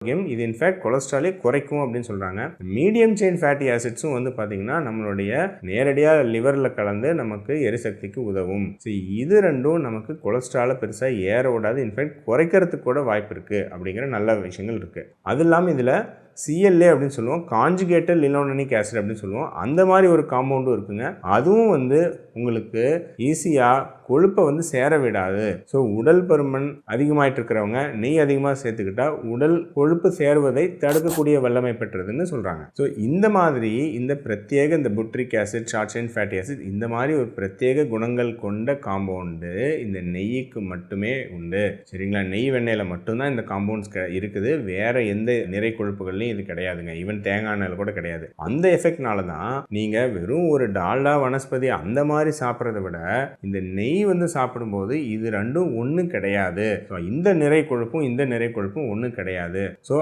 ஆரோக்கியம் இது இன்ஃபேக்ட் கொலஸ்ட்ராலே குறைக்கும் அப்படின்னு சொல்கிறாங்க மீடியம் செயின் ஃபேட்டி ஆசிட்ஸும் வந்து பார்த்திங்கன்னா நம்மளுடைய நேரடியாக லிவரில் கலந்து நமக்கு எரிசக்திக்கு உதவும். ஸோ இது ரெண்டும் நமக்கு கொலஸ்ட்ராலை பெருசாக ஏற விடாது. இன்ஃபேக்ட் குறைக்கிறதுக்கு கூட வாய்ப்பு இருக்குது அப்படிங்கிற நல்ல விஷயங்கள் இருக்குது அது இல்லாமல் இதில் சிஎல்ஏ அப்படின்னு சொல்லுவோம் காஞ்சுகேட்டட் லினோனனிக் ஆசிட் அப்படின்னு சொல்லுவோம். அந்த மாதிரி ஒரு காம்பவுண்டும் இருக்குங்க. அதுவும் வந்து உங்களுக்கு ஈஸியாக கொழுப்பை வந்து சேர விடாது. ஸோ உடல் பருமன் அதிகமாயிட்டு இருக்கிறவங்க நெய் அதிகமாக சேர்த்துக்கிட்டா உடல் கொழுப்பு சேர்வதை தடுக்கக்கூடிய வல்லமை பெற்றதுன்னு சொல்கிறாங்க ஸோ இந்த மாதிரி இந்த பிரத்யேக இந்த butyric acid short chain fatty acid இந்த மாதிரி ஒரு பிரத்யேக குணங்கள் கொண்ட காம்பவுண்டு இந்த நெய்க்கு மட்டுமே உண்டு. சரிங்களா? நெய் வெண்ணெயில் மட்டும்தான் இந்த காம்பவுண்ட்ஸ் இருக்குது. வேற எந்த நிறை கொழுப்புகள்லையும் இது கிடையாதுங்க. ஈவன் தேங்காய் எண்ணெயில் கூட கிடையாது. அந்த எஃபெக்ட்னால தான் நீங்கள் வெறும் ஒரு டால்டா வனஸ்பதி அந்த மாதிரி சாப்பிட்றத விட இந்த நெய் வந்து சாப்பிடும்போது இது ரெண்டும் ஒன்றும் கிடையாது. ஸோ இந்த நிறை கொழுப்பும் இந்த நிறை கொழுப்பும் ஒன்றும் கிடையாது. ஸோ